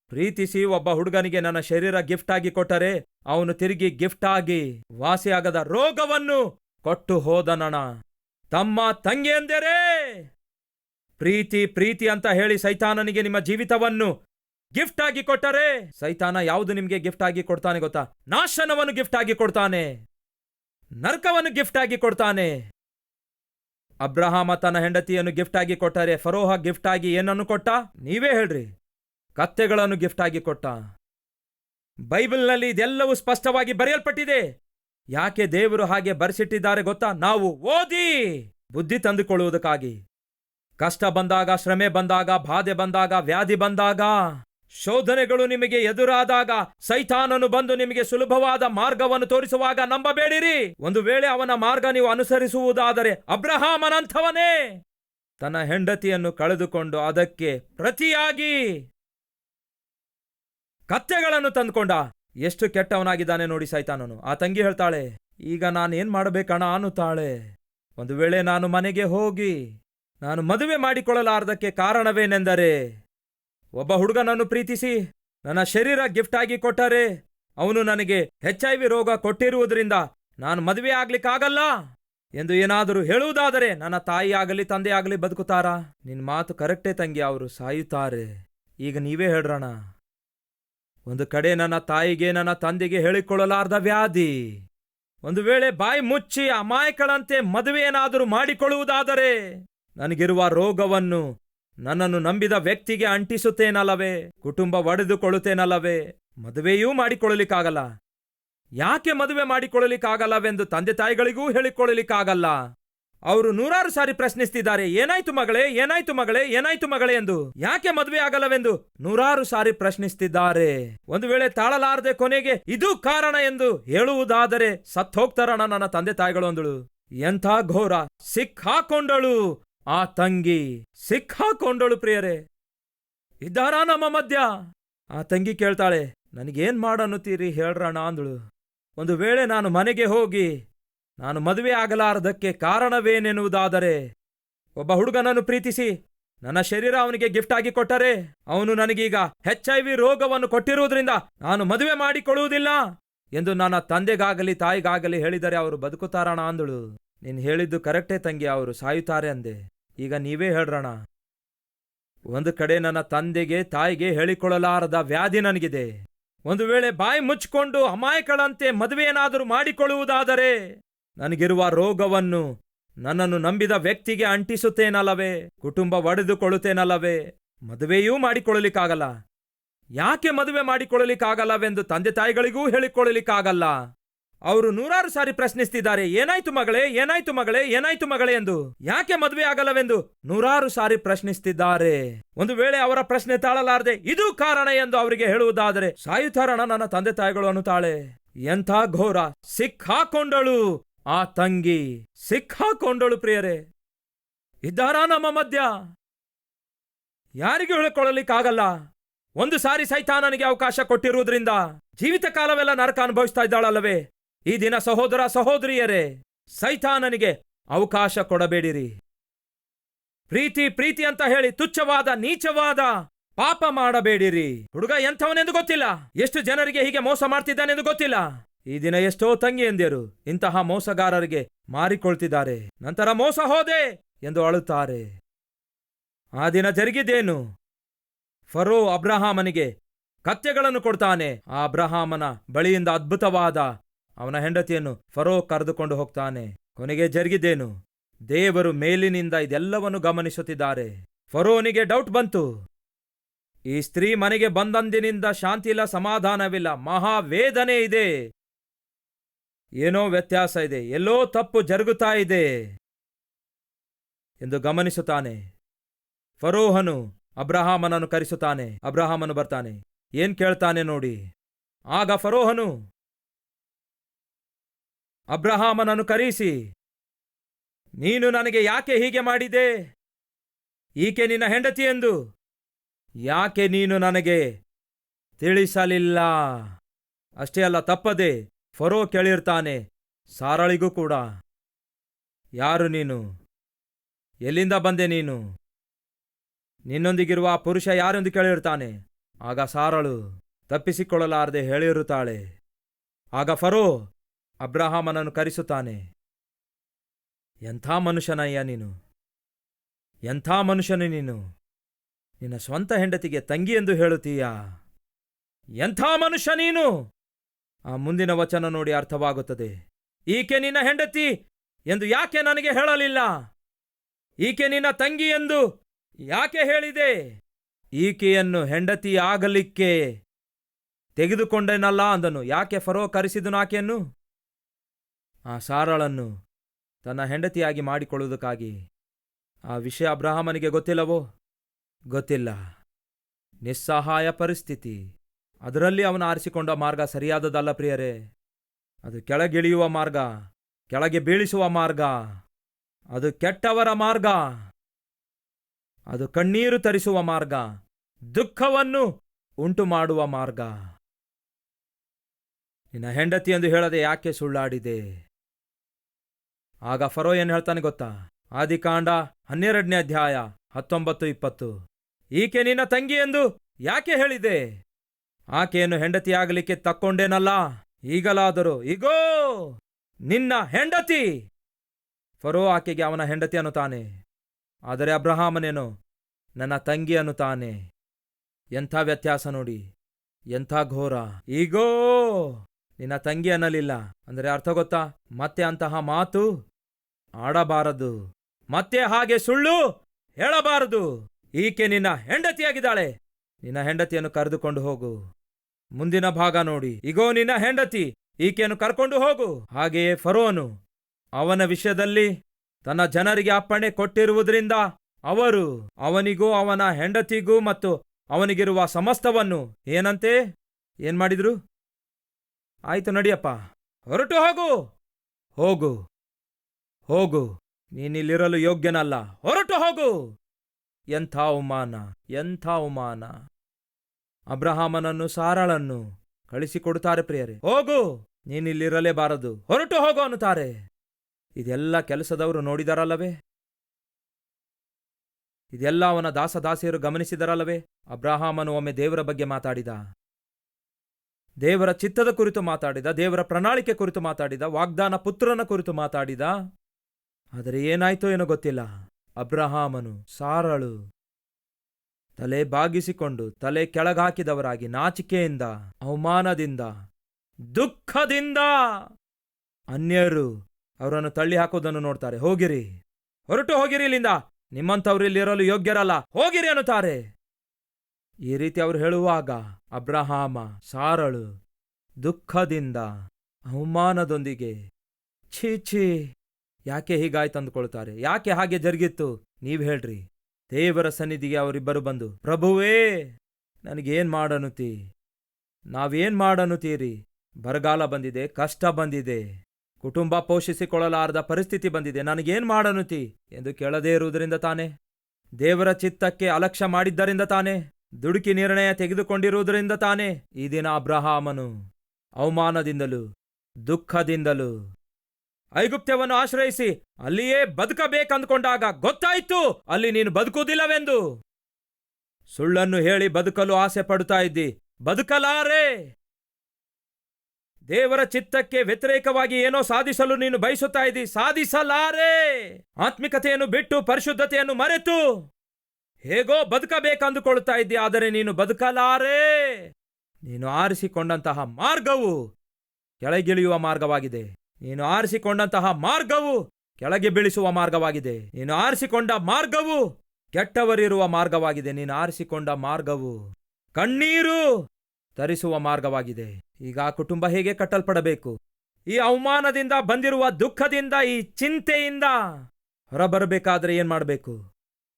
ಪ್ರೀತಿಸಿ ಒಬ್ಬ ಹುಡುಗನಿಗೆ ನನ್ನ ಶರೀರ ಗಿಫ್ಟ್ ಆಗಿ ಕೊಟ್ಟರೆ ಅವನು ತಿರುಗಿ ಗಿಫ್ಟ್ ಆಗಿ ವಾಸಿಯಾಗದ ರೋಗವನ್ನು ಕೊಟ್ಟು ಹೋದನಣ. ತಮ್ಮ ಎಂದರೆ ಪ್ರೀತಿ ಪ್ರೀತಿ ಅಂತ ಹೇಳಿ ಸೈತಾನನಿಗೆ ನಿಮ್ಮ ಜೀವಿತವನ್ನು ಗಿಫ್ಟ್ ಆಗಿ ಕೊಟ್ಟರೆ ಸೈತಾನ ಯಾವುದು ನಿಮಗೆ ಗಿಫ್ಟ್ ಆಗಿ ಕೊಡ್ತಾನೆ ಗೊತ್ತಾ? ನಾಶನವನ್ನು ಗಿಫ್ಟ್ ಆಗಿ ಕೊಡ್ತಾನೆ. ನರ್ಕವನ್ನು ಗಿಫ್ಟ್ ಆಗಿ ಕೊಡ್ತಾನೆ. ಅಬ್ರಹಾಮ ತನ್ನ ಹೆಂಡತಿಯನ್ನು ಗಿಫ್ಟ್ ಆಗಿ ಕೊಟ್ಟರೆ ಫರೋಹ ಗಿಫ್ಟ್ ಆಗಿ ಏನನ್ನು ಕೊಟ್ಟ? ನೀವೇ ಹೇಳ್ರಿ. ಕತ್ತೆಗಳನ್ನು ಗಿಫ್ಟ್ ಆಗಿ ಕೊಟ್ಟ. ಬೈಬಲ್ನಲ್ಲಿ ಇದೆಲ್ಲವೂ ಸ್ಪಷ್ಟವಾಗಿ ಬರೆಯಲ್ಪಟ್ಟಿದೆ. ಯಾಕೆ ದೇವರು ಹಾಗೆ ಬರೆಸಿಟ್ಟಿದ್ದಾರೆ ಗೊತ್ತಾ? ನಾವು ಓದಿ ಬುದ್ಧಿ ತಂದುಕೊಳ್ಳುವುದಕ್ಕಾಗಿ. ಕಷ್ಟ ಬಂದಾಗ, ಶ್ರಮೆ ಬಂದಾಗ, ಬಾಧೆ ಬಂದಾಗ, ವ್ಯಾಧಿ ಬಂದಾಗ, ಶೋಧನೆಗಳು ನಿಮಗೆ ಎದುರಾದಾಗ, ಸೈತಾನನು ಬಂದು ನಿಮಗೆ ಸುಲಭವಾದ ಮಾರ್ಗವನ್ನು ತೋರಿಸುವಾಗ ನಂಬಬೇಡಿರಿ. ಒಂದು ವೇಳೆ ಅವನ ಮಾರ್ಗ ನೀವು ಅನುಸರಿಸುವುದಾದರೆ ಅಬ್ರಹಾಮನಂಥವನೇ. ತನ್ನ ಹೆಂಡತಿಯನ್ನು ಕಳೆದುಕೊಂಡು ಅದಕ್ಕೆ ಪ್ರತಿಯಾಗಿ ಕತ್ತೆಗಳನ್ನು ತಂದ್ಕೊಂಡ. ಎಷ್ಟು ಕೆಟ್ಟವನಾಗಿದ್ದಾನೆ ನೋಡಿ ಸೈತಾನನು. ಆ ತಂಗಿ ಹೇಳ್ತಾಳೆ, ಈಗ ನಾನೇನ್ ಮಾಡಬೇಕಣ? ಅನ್ನುತ್ತಾಳೆ. ಒಂದು ವೇಳೆ ನಾನು ಮನೆಗೆ ಹೋಗಿ, ನಾನು ಮದುವೆ ಮಾಡಿಕೊಳ್ಳಲಾರದಕ್ಕೆ ಕಾರಣವೇನೆಂದರೆ, ಒಬ್ಬ ಹುಡುಗನನ್ನು ಪ್ರೀತಿಸಿ, ನನ್ನ ಶರೀರ ಗಿಫ್ಟ್ ಆಗಿ ಕೊಟ್ಟರೆ, ಅವನು ನನಗೆ ಹೆಚ್ ಐ ವಿ ರೋಗ ಕೊಟ್ಟಿರುವುದರಿಂದ ನಾನು ಮದುವೆ ಆಗ್ಲಿಕ್ಕಾಗಲ್ಲ? ಎಂದು ಏನಾದರೂ ಹೇಳುವುದಾದರೆ ನನ್ನ ತಾಯಿ ಆಗಲಿ, ತಂದೆ ಬದುಕುತ್ತಾರಾ? ನಿನ್ ಮಾತು ಕರೆಕ್ಟೇ ತಂಗಿ, ಅವರು ಸಾಯುತ್ತಾರೆ. ಈಗ ನೀವೇ ಹೇಳ್ರಣ. ಒಂದು ಕಡೆ ನನ್ನ ತಾಯಿಗೆ, ನನ್ನ ತಂದೆಗೆ ಹೇಳಿಕೊಳ್ಳಲಾರ್ದ ವ್ಯಾಧಿ. ಒಂದು ವೇಳೆ ಬಾಯಿ ಮುಚ್ಚಿ ಅಮಾಯಕಳಂತೆ ಮದುವೆಯೇನಾದರೂ ಮಾಡಿಕೊಳ್ಳುವುದಾದರೆ ನನಗಿರುವ ರೋಗವನ್ನು ನನ್ನನ್ನು ನಂಬಿದ ವ್ಯಕ್ತಿಗೆ ಅಂಟಿಸುತ್ತೇನಲ್ಲವೇ? ಕುಟುಂಬ ಒಡೆದುಕೊಳ್ಳುತ್ತೇನಲ್ಲವೇ? ಮದುವೆಯೂ ಮಾಡಿಕೊಳ್ಳಲಿಕ್ಕಾಗಲ್ಲ. ಯಾಕೆ ಮದುವೆ ಮಾಡಿಕೊಳ್ಳಲಿಕ್ಕಾಗಲ್ಲವೆಂದು ತಂದೆ ತಾಯಿಗಳಿಗೂ ಹೇಳಿಕೊಳ್ಳಲಿಕ್ಕಾಗಲ್ಲ. ಅವರು ನೂರಾರು ಸಾರಿ ಪ್ರಶ್ನಿಸ್ತಿದ್ದಾರೆ, ಏನಾಯ್ತು ಮಗಳೇ ಏನಾಯ್ತು ಮಗಳೇ ಏನಾಯ್ತು ಮಗಳೇ ಎಂದು. ಯಾಕೆ ಮದುವೆ ಆಗಲ್ಲವೆಂದು ನೂರಾರು ಸಾರಿ ಪ್ರಶ್ನಿಸ್ತಿದ್ದಾರೆ. ಒಂದು ವೇಳೆ ತಾಳಲಾರದೆ ಕೊನೆಗೆ ಇದು ಕಾರಣ ಎಂದು ಹೇಳುವುದಾದರೆ ಸತ್ತೋಗ್ತಾರಣ ನನ್ನ ತಂದೆ ತಾಯಿಗಳು ಅಂದಳು. ಎಂಥ ಘೋರ, ಸಿಕ್ಕಾಕೊಂಡಳು ಆ ತಂಗಿ, ಸಿಕ್ಕಾಕೊಂಡಳು ಪ್ರಿಯರೇ. ಇದ್ದಾರಾ ನಮ್ಮ ಮಧ್ಯ? ಆ ತಂಗಿ ಕೇಳ್ತಾಳೆ, ನನಗೇನ್ ಮಾಡನ್ನುತ್ತೀರಿ ಹೇಳ್ರಣ ಅಂದಳು. ಒಂದು ವೇಳೆ ನಾನು ಮನೆಗೆ ಹೋಗಿ ನಾನು ಮದುವೆ ಆಗಲಾರದಕ್ಕೆ ಕಾರಣವೇನೆನ್ನುವುದಾದರೆ, ಒಬ್ಬ ಹುಡುಗನನ್ನು ಪ್ರೀತಿಸಿ, ನನ್ನ ಶರೀರ ಅವನಿಗೆ ಗಿಫ್ಟ್ ಆಗಿ ಕೊಟ್ಟರೆ, ಅವನು ನನಗೀಗ ಹೆಚ್ ಐ ವಿ ರೋಗವನ್ನು ಕೊಟ್ಟಿರುವುದರಿಂದ ನಾನು ಮದುವೆ ಮಾಡಿಕೊಳ್ಳುವುದಿಲ್ಲ ಎಂದು ನನ್ನ ತಂದೆಗಾಗಲಿ ತಾಯಿಗಾಗಲಿ ಹೇಳಿದರೆ ಅವರು ಬದುಕುತ್ತಾರಣ ಅಂದಳು. ನೀನು ಹೇಳಿದ್ದು ಕರೆಕ್ಟೇ ತಂಗಿ, ಅವರು ಸಾಯುತ್ತಾರೆ ಅಂದೆ. ಈಗ ನೀವೇ ಹೇಳ್ರಣ. ಒಂದು ಕಡೆ ನನ್ನ ತಂದೆಗೆ ತಾಯಿಗೆ ಹೇಳಿಕೊಳ್ಳಲಾರದ ವ್ಯಾಧಿ ನನಗಿದೆ. ಒಂದು ವೇಳೆ ಬಾಯಿ ಮುಚ್ಚಿಕೊಂಡು ಅಮಾಯಕಳಂತೆ ಮದುವೆಯೇನಾದರೂ ಮಾಡಿಕೊಳ್ಳುವುದಾದರೆ ನನಗಿರುವ ರೋಗವನ್ನು ನನ್ನನ್ನು ನಂಬಿದ ವ್ಯಕ್ತಿಗೆ ಅಂಟಿಸುತ್ತೇನಲ್ಲವೇ? ಕುಟುಂಬ ಒಡೆದುಕೊಳ್ಳುತ್ತೇನಲ್ಲವೇ? ಮದುವೆಯೂ ಮಾಡಿಕೊಳ್ಳಲಿಕ್ಕಾಗಲ್ಲ. ಯಾಕೆ ಮದುವೆ ಮಾಡಿಕೊಳ್ಳಲಿಕ್ಕಾಗಲ್ಲವೆಂದು ತಂದೆ ತಾಯಿಗಳಿಗೂ ಹೇಳಿಕೊಳ್ಳಲಿಕ್ಕಾಗಲ್ಲ. ಅವರು ನೂರಾರು ಸಾರಿ ಪ್ರಶ್ನಿಸ್ತಿದ್ದಾರೆ, ಏನಾಯ್ತು ಮಗಳೇ ಏನಾಯ್ತು ಮಗಳೇ ಏನಾಯ್ತು ಮಗಳೇ ಎಂದು. ಯಾಕೆ ಮದುವೆ ಆಗಲ್ಲವೆಂದು ನೂರಾರು ಸಾರಿ ಪ್ರಶ್ನಿಸ್ತಿದ್ದಾರೆ. ಒಂದು ವೇಳೆ ಅವರ ಪ್ರಶ್ನೆ ತಾಳಲಾರದೆ ಇದು ಕಾರಣ ಎಂದು ಅವರಿಗೆ ಹೇಳುವುದಾದರೆ ಸಾಯುತ್ತಾರಣ ನನ್ನ ತಂದೆ ತಾಯಿಗಳು ಅನ್ನುತ್ತಾಳೆ. ಎಂಥ ಘೋರ, ಸಿಕ್ಕಾಕೊಂಡಳು. ಆ ತಂಗಿ ಸಿಕ್ಕಾಕೊಂಡಳು ಪ್ರಿಯರೇ. ಇದ್ದಾರಾ ನಮ್ಮ ಮಧ್ಯ? ಯಾರಿಗೂ ಹೇಳಿಕೊಳ್ಳಲಿಕ್ಕಾಗಲ್ಲ. ಒಂದು ಸಾರಿ ಸೈತಾನನಿಗೆ ಅವಕಾಶ ಕೊಟ್ಟಿರುವುದರಿಂದ ಜೀವಿತ ಕಾಲವೆಲ್ಲ ನರಕ ಅನುಭವಿಸ್ತಾ ಇದ್ದಾಳಲ್ಲವೇ? ಈ ದಿನ ಸಹೋದರ ಸಹೋದರಿಯರೇ, ಸೈತಾನನಿಗೆ ಅವಕಾಶ ಕೊಡಬೇಡಿರಿ. ಪ್ರೀತಿ ಪ್ರೀತಿ ಅಂತ ಹೇಳಿ ತುಚ್ಛವಾದ, ನೀಚವಾದ ಪಾಪ ಮಾಡಬೇಡಿರಿ. ಹುಡುಗ ಎಂಥವನೆಂದು ಗೊತ್ತಿಲ್ಲ. ಎಷ್ಟು ಜನರಿಗೆ ಹೀಗೆ ಮೋಸ ಮಾಡ್ತಿದ್ದಾನೆಂದು ಗೊತ್ತಿಲ್ಲ. ಈ ದಿನ ಎಷ್ಟೋ ತಂಗಿಯಂದಿರು ಇಂತಹ ಮೋಸಗಾರರಿಗೆ ಮಾರಿಕೊಳ್ತಿದ್ದಾರೆ. ನಂತರ ಮೋಸ ಹೋದೆ ಎಂದು ಅಳುತ್ತಾರೆ. ಆ ದಿನ ಜರುಗಿದೇನು ಫರೋ ಅಬ್ರಹಾಮನಿಗೆ ಕತ್ತೆಗಳನ್ನು ಕೊಡ್ತಾನೆ. ಆ ಅಬ್ರಹಾಮನ ಬಳಿಯಿಂದ ಅದ್ಭುತವಾದ ಅವನ ಹೆಂಡತಿಯನ್ನು ಫರೋ ಕರೆದುಕೊಂಡು ಹೋಗ್ತಾನೆ. ಕೊನೆಗೆ ಜರುಗಿದ್ದೇನು? ದೇವರು ಮೇಲಿನಿಂದ ಇದೆಲ್ಲವನ್ನು ಗಮನಿಸುತ್ತಿದ್ದಾರೆ. ಫರೋನಿಗೆ ಡೌಟ್ ಬಂತು. ಈ ಸ್ತ್ರೀ ಮನೆಗೆ ಬಂದಂದಿನಿಂದ ಶಾಂತಿಯಿಲ್ಲ, ಸಮಾಧಾನವಿಲ್ಲ ಮಹಾವೇದನೆ ಇದೆ. ಏನೋ ವ್ಯತ್ಯಾಸ ಇದೆ, ಎಲ್ಲೋ ತಪ್ಪು ಜರುಗುತ್ತಾ ಇದೆ ಎಂದು ಗಮನಿಸುತ್ತಾನೆ. ಫರೋಹನು ಅಬ್ರಹಾಮನನ್ನು ಕರೆಸುತ್ತಾನೆ, ಅಬ್ರಹಾಮನು ಬರ್ತಾನೆ. ಏನ್ ಕೇಳ್ತಾನೆ ನೋಡಿ. ಆಗ ಫರೋಹನು, ಅಬ್ರಹಾಮನನ್ನು ಕರೀಸಿ ನೀನು ನನಗೆ ಯಾಕೆ ಹೀಗೆ ಮಾಡಿದೆ? ಈಕೆ ನಿನ್ನ ಹೆಂಡತಿ ಎಂದು. ಯಾಕೆ ನೀನು ನನಗೆ ತಿಳಿಸಲಿಲ್ಲ? ಅಷ್ಟೇ ಅಲ್ಲ, ತಪ್ಪದೆ ಫರೋ ಕೇಳಿರ್ತಾನೆ, ಸಾರಳಿಗೂ ಕೂಡ. ಯಾರು ನೀನು? ಎಲ್ಲಿಂದ ಬಂದೆ ನೀನು? ನಿನ್ನೊಂದಿಗಿರುವ ಪುರುಷ ಯಾರೆಂದು ಕೇಳಿರ್ತಾನೆ? ಆಗ ಸಾರಳು ತಪ್ಪಿಸಿಕೊಳ್ಳಲಾರದೆ ಹೇಳಿರುತ್ತಾಳೆ. ಆಗ ಫರೋ ಅಬ್ರಹಾಮನನ್ನು ಕರೆಸುತ್ತಾನೆ, ಎಂಥ ಮನುಷ್ಯನಯ್ಯ ನೀನು? ಎಂಥ ಮನುಷ್ಯನು ನೀನು? ನಿನ್ನ ಸ್ವಂತ ಹೆಂಡತಿಗೆ ತಂಗಿ ಎಂದು ಹೇಳುತ್ತೀಯಾ? ಎಂಥ ಮನುಷ್ಯ ನೀನು? ಆ ಮುಂದಿನ ವಚನ ನೋಡಿ ಅರ್ಥವಾಗುತ್ತದೆ. ಈಕೆ ನಿನ್ನ ಹೆಂಡತಿ ಎಂದು ಯಾಕೆ ನನಗೆ ಹೇಳಲಿಲ್ಲ? ಈಕೆ ನಿನ್ನ ತಂಗಿ ಎಂದು ಯಾಕೆ ಹೇಳಿದೆ? ಈಕೆಯನ್ನು ಹೆಂಡತಿ ಆಗಲಿಕ್ಕೆ ತೆಗೆದುಕೊಂಡೆನಲ್ಲ ಅಂದನು. ಯಾಕೆ ಫರೋ ಕರೆಸಿದನು ಆಕೆಯನ್ನು? ಆ ಸಾರಳನ್ನು ತನ್ನ ಹೆಂಡತಿಯಾಗಿ ಮಾಡಿಕೊಳ್ಳುವುದಕ್ಕಾಗಿ. ಆ ವಿಷಯ ಅಬ್ರಹಾಮನಿಗೆ ಗೊತ್ತಿಲ್ಲವೋ? ಗೊತ್ತಿಲ್ಲ. ನಿಸ್ಸಹಾಯ ಪರಿಸ್ಥಿತಿ. ಅದರಲ್ಲಿ ಅವನು ಆರಿಸಿಕೊಂಡ ಮಾರ್ಗ ಸರಿಯಾದದಲ್ಲ ಪ್ರಿಯರೇ. ಅದು ಕೆಳಗಿಳಿಯುವ ಮಾರ್ಗ, ಕೆಳಗೆ ಬೀಳಿಸುವ ಮಾರ್ಗ, ಅದು ಕೆಟ್ಟವರ ಮಾರ್ಗ, ಅದು ಕಣ್ಣೀರು ತರಿಸುವ ಮಾರ್ಗ, ದುಃಖವನ್ನು ಉಂಟು ಮಾಡುವ ಮಾರ್ಗ. ನಿನ್ನ ಹೆಂಡತಿ ಎಂದು ಹೇಳದೆ ಯಾಕೆ ಸುಳ್ಳಾಡಿದೆ? ಆಗ ಫರೋ ಏನು ಹೇಳ್ತಾನೆ ಗೊತ್ತಾ? ಆದಿಕಾಂಡ ಹನ್ನೆರಡನೇ ಅಧ್ಯಾಯ ಹತ್ತೊಂಬತ್ತು ಇಪ್ಪತ್ತು. ಈಕೆ ನಿನ್ನ ತಂಗಿ ಎಂದು ಯಾಕೆ ಹೇಳಿದೆ? ಆಕೆಯನ್ನು ಹೆಂಡತಿಯಾಗಲಿಕ್ಕೆ ತಕ್ಕೊಂಡೇನಲ್ಲ? ಈಗಲಾದರೂ ಈಗೋ ನಿನ್ನ ಹೆಂಡತಿ! ಫರೋ ಆಕೆಗೆ ಅವನ ಹೆಂಡತಿ ಅನ್ನುತ್ತಾನೆ. ಆದರೆ ಅಬ್ರಹಾಮನೇನು, ನನ್ನ ತಂಗಿ ಅನ್ನುತ್ತಾನೆ. ಎಂಥ ವ್ಯತ್ಯಾಸ ನೋಡಿ, ಎಂಥ ಘೋರ. ಈಗೋ ನಿನ್ನ ತಂಗಿ ಅನ್ನಲಿಲ್ಲ. ಅಂದರೆ ಅರ್ಥ ಗೊತ್ತಾ? ಮತ್ತೆ ಅಂತಹ ಮಾತು ಆಡಬಾರದು. ಮತ್ತೆ ಹಾಗೆ ಸುಳ್ಳು ಹೇಳಬಾರದು. ಈಕೆ ನಿನ್ನ ಹೆಂಡತಿಯಾಗಿದ್ದಾಳೆ. ನಿನ್ನ ಹೆಂಡತಿಯನ್ನು ಕರೆದುಕೊಂಡು ಹೋಗು. ಮುಂದಿನ ಭಾಗ ನೋಡಿ. ಇಗೋ, ನಿನ್ನ ಹೆಂಡತಿ, ಈಕೆಯನ್ನು ಕರ್ಕೊಂಡು ಹೋಗು. ಹಾಗೆಯೇ ಫರೋನು. ಅವನ ವಿಷಯದಲ್ಲಿ ತನ್ನ ಜನರಿಗೆ ಅಪ್ಪಣೆ ಕೊಟ್ಟಿರುವುದರಿಂದ ಅವರು ಅವನಿಗೂ ಅವನ ಹೆಂಡತಿಗೂ ಮತ್ತು ಅವನಿಗಿರುವ ಸಮಸ್ತವನ್ನು ಏನಂತೆ? ಏನ್ ಮಾಡಿದ್ರು? ಆಯ್ತು, ನಡಿಯಪ್ಪ. ಹೊರಟು ಹೋಗು. ಹೋಗು. ಹೋಗು. ನೀನಿಲ್ಲಿರಲು ಯೋಗ್ಯನಲ್ಲ. ಹೊರಟು ಹೋಗು. ಎಂಥ ಅವಮಾನ ಎಂಥ ಅವಮಾನ. ಅಬ್ರಹಾಮನನ್ನು ಸಾರಳನ್ನು ಕಳಿಸಿಕೊಡುತ್ತಾರೆ ಪ್ರಿಯರೇ. ಹೋಗು, ನೀನಿಲ್ಲಿರಲೇಬಾರದು. ಹೊರಟು ಹೋಗು ಅನ್ನುತ್ತಾರೆ. ಇದೆಲ್ಲ ಕೆಲಸದವರು ನೋಡಿದರಲ್ಲವೇ? ಇದೆಲ್ಲ ಅವನ ದಾಸದಾಸಿಯರು ಗಮನಿಸಿದರಲ್ಲವೇ? ಅಬ್ರಹಾಮನು ಒಮ್ಮೆ ದೇವರ ಬಗ್ಗೆ ಮಾತಾಡಿದ. ದೇವರ ಚಿತ್ತದ ಕುರಿತು ಮಾತಾಡಿದ, ದೇವರ ಪ್ರಣಾಳಿಕೆ ಕುರಿತು ಮಾತಾಡಿದ, ವಾಗ್ದಾನ ಪುತ್ರನ ಕುರಿತು ಮಾತಾಡಿದ. ಆದರೆ ಏನಾಯ್ತೋ ಏನೋ ಗೊತ್ತಿಲ್ಲ. ಅಬ್ರಹಾಮನು ಸಾರಳು. ತಲೆ ಬಾಗಿಸಿಕೊಂಡು ತಲೆ ಕೆಳಗಾಕಿದವರಾಗಿ ನಾಚಿಕೆಯಿಂದ, ಅವಮಾನದಿಂದ, ದುಃಖದಿಂದ ಅನ್ಯರು ಅವರನ್ನು ತಳ್ಳಿ ಹಾಕೋದನ್ನು ನೋಡ್ತಾರೆ. ಹೋಗಿರಿ. ಹೊರಟು ಹೋಗಿರಿ ಇಲ್ಲಿಂದ. ನಿಮ್ಮಂಥವ್ರು ಇಲ್ಲಿರಲು ಯೋಗ್ಯರಲ್ಲ. ಹೋಗಿರಿ ಅನ್ನುತ್ತಾರೆ. ಈ ರೀತಿ ಅವರು ಹೇಳುವಾಗ ಅಬ್ರಹಾಮ ಸಾರಳು ದುಃಖದಿಂದ, ಅವಮಾನದೊಂದಿಗೆ ಛೀ ಛೀ ಯಾಕೆ ಹೀಗಾಯ್ತು ಅಂದುಕೊಳ್ತಾರೆ. ಯಾಕೆ ಹಾಗೆ ಜರುಗಿತ್ತು? ನೀವು ಹೇಳ್ರಿ. ದೇವರ ಸನ್ನಿಧಿಗೆ ಅವರಿಬ್ಬರು ಬಂದು, ಪ್ರಭುವೇ, ನನಗೇನು ಮಾಡನುತಿ ನಾವೇನು ಮಾಡನುತ್ತೀರಿ ಬರಗಾಲ ಬಂದಿದೆ, ಕಷ್ಟ ಬಂದಿದೆ, ಕುಟುಂಬ ಪೋಷಿಸಿಕೊಳ್ಳಲಾರದ ಪರಿಸ್ಥಿತಿ ಬಂದಿದೆ, ನನಗೇನು ಮಾಡನುತಿ ಎಂದು ಕೇಳದೇ ಇರುವುದರಿಂದ ತಾನೆ, ದೇವರ ಚಿತ್ತಕ್ಕೆ ಅಲಕ್ಷ್ಯ ಮಾಡಿದ್ದರಿಂದ ತಾನೆ, ದುಡುಕಿ ನಿರ್ಣಯ ತೆಗೆದುಕೊಂಡಿರುವುದರಿಂದ ತಾನೆ, ಈ ದಿನ ಅಬ್ರಹಾಮನು ಅವಮಾನದಿಂದಲೂ ದುಃಖದಿಂದಲೂ ಐಗುಪ್ತ್ಯವನ್ನು ಆಶ್ರಯಿಸಿ ಅಲ್ಲಿಯೇ ಬದುಕಬೇಕಂದ್ಕೊಂಡಾಗ ಗೊತ್ತಾಯಿತು, ಅಲ್ಲಿ ನೀನು ಬದುಕುವುದಿಲ್ಲವೆಂದು. ಸುಳ್ಳನ್ನು ಹೇಳಿ ಬದುಕಲು ಆಸೆ ಪಡುತ್ತಾ ಇದ್ದಿ, ಬದುಕಲಾರೆ. ದೇವರ ಚಿತ್ತಕ್ಕೆ ವ್ಯತಿರೇಕವಾಗಿ ಏನೋ ಸಾಧಿಸಲು ನೀನು ಬಯಸುತ್ತಾ ಇದ್ದಿ, ಸಾಧಿಸಲಾರೆ. ಆತ್ಮಿಕತೆಯನ್ನು ಬಿಟ್ಟು ಪರಿಶುದ್ಧತೆಯನ್ನು ಮರೆತು ಹೇಗೋ ಬದುಕಬೇಕಂದುಕೊಳ್ಳುತ್ತಾ ಇದ್ದಿ, ಆದರೆ ನೀನು ಬದುಕಲಾರೆ. ನೀನು ಆರಿಸಿಕೊಂಡಂತಹ ಮಾರ್ಗವು ಕೆಳಗಿಳಿಯುವ ಮಾರ್ಗವಾಗಿದೆ. ನೀನು ಆರಿಸಿಕೊಂಡಂತಹ ಮಾರ್ಗವು ಕೆಳಗೆ ಬೀಳಿಸುವ ಮಾರ್ಗವಾಗಿದೆ. ನೀನು ಆರಿಸಿಕೊಂಡ ಮಾರ್ಗವು ಕೆಟ್ಟವರಿರುವ ಮಾರ್ಗವಾಗಿದೆ. ನೀನು ಆರಿಸಿಕೊಂಡ ಮಾರ್ಗವು ಕಣ್ಣೀರು ತರಿಸುವ ಮಾರ್ಗವಾಗಿದೆ. ಈಗ ಆ ಕುಟುಂಬ ಹೇಗೆ ಕಟ್ಟಲ್ಪಡಬೇಕು? ಈ ಅವಮಾನದಿಂದ ಬಂದಿರುವ ದುಃಖದಿಂದ, ಈ ಚಿಂತೆಯಿಂದ ಹೊರಬರಬೇಕಾದ್ರೆ ಏನ್ ಮಾಡಬೇಕು?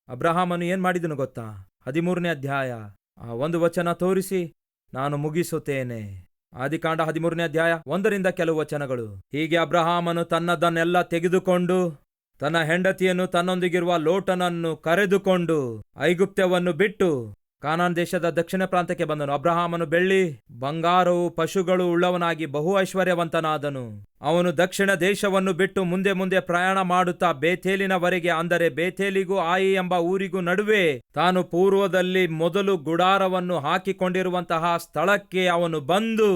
ಅಬ್ರಹಾಮನು ಏನ್ ಮಾಡಿದನು ಗೊತ್ತಾ? ಹದಿಮೂರನೇ ಅಧ್ಯಾಯ. ಆ ಒಂದು ವಚನ ತೋರಿಸಿ ನಾನು ಮುಗಿಸುತ್ತೇನೆ. ಆದಿಕಾಂಡ ಹದಿಮೂರನೇ ಅಧ್ಯಾಯ ಒಂದರಿಂದ ಕೆಲವು ವಚನಗಳು. ಹೀಗೆ ಅಬ್ರಹಾಮನು ತನ್ನದನ್ನೆಲ್ಲ ತೆಗೆದುಕೊಂಡು, ತನ್ನ ಹೆಂಡತಿಯನ್ನು ತನ್ನೊಂದಿಗಿರುವ ಲೋಟನನ್ನು ಕರೆದುಕೊಂಡು, ಐಗುಪ್ತ್ಯವನ್ನು ಬಿಟ್ಟು ಕಾನಾನ್ ದೇಶದ ದಕ್ಷಿಣ ಪ್ರಾಂತ್ಯಕ್ಕೆ ಬಂದನು. ಅಬ್ರಹಾಮನು ಬೆಳ್ಳಿ, ಬಂಗಾರವು ಪಶುಗಳು ಉಳ್ಳವನಾಗಿ ಬಹು ಐಶ್ವರ್ಯವಂತನಾದನು. ಅವನು ದಕ್ಷಿಣ ದೇಶವನ್ನು ಬಿಟ್ಟು ಮುಂದೆ ಮುಂದೆ ಪ್ರಯಾಣ ಮಾಡುತ್ತಾ ಬೇಥೇಲಿನವರೆಗೆ ಅಂದರೆ ಬೇಥೇಲಿಗೂ ಆಯಿ ಎಂಬ ಊರಿಗೂ ನಡುವೆ ತಾನು ಪೂರ್ವದಲ್ಲಿ ಮೊದಲು ಗುಡಾರವನ್ನು ಹಾಕಿಕೊಂಡಿರುವಂತಹ ಸ್ಥಳಕ್ಕೆ ಅವನು ಬಂದು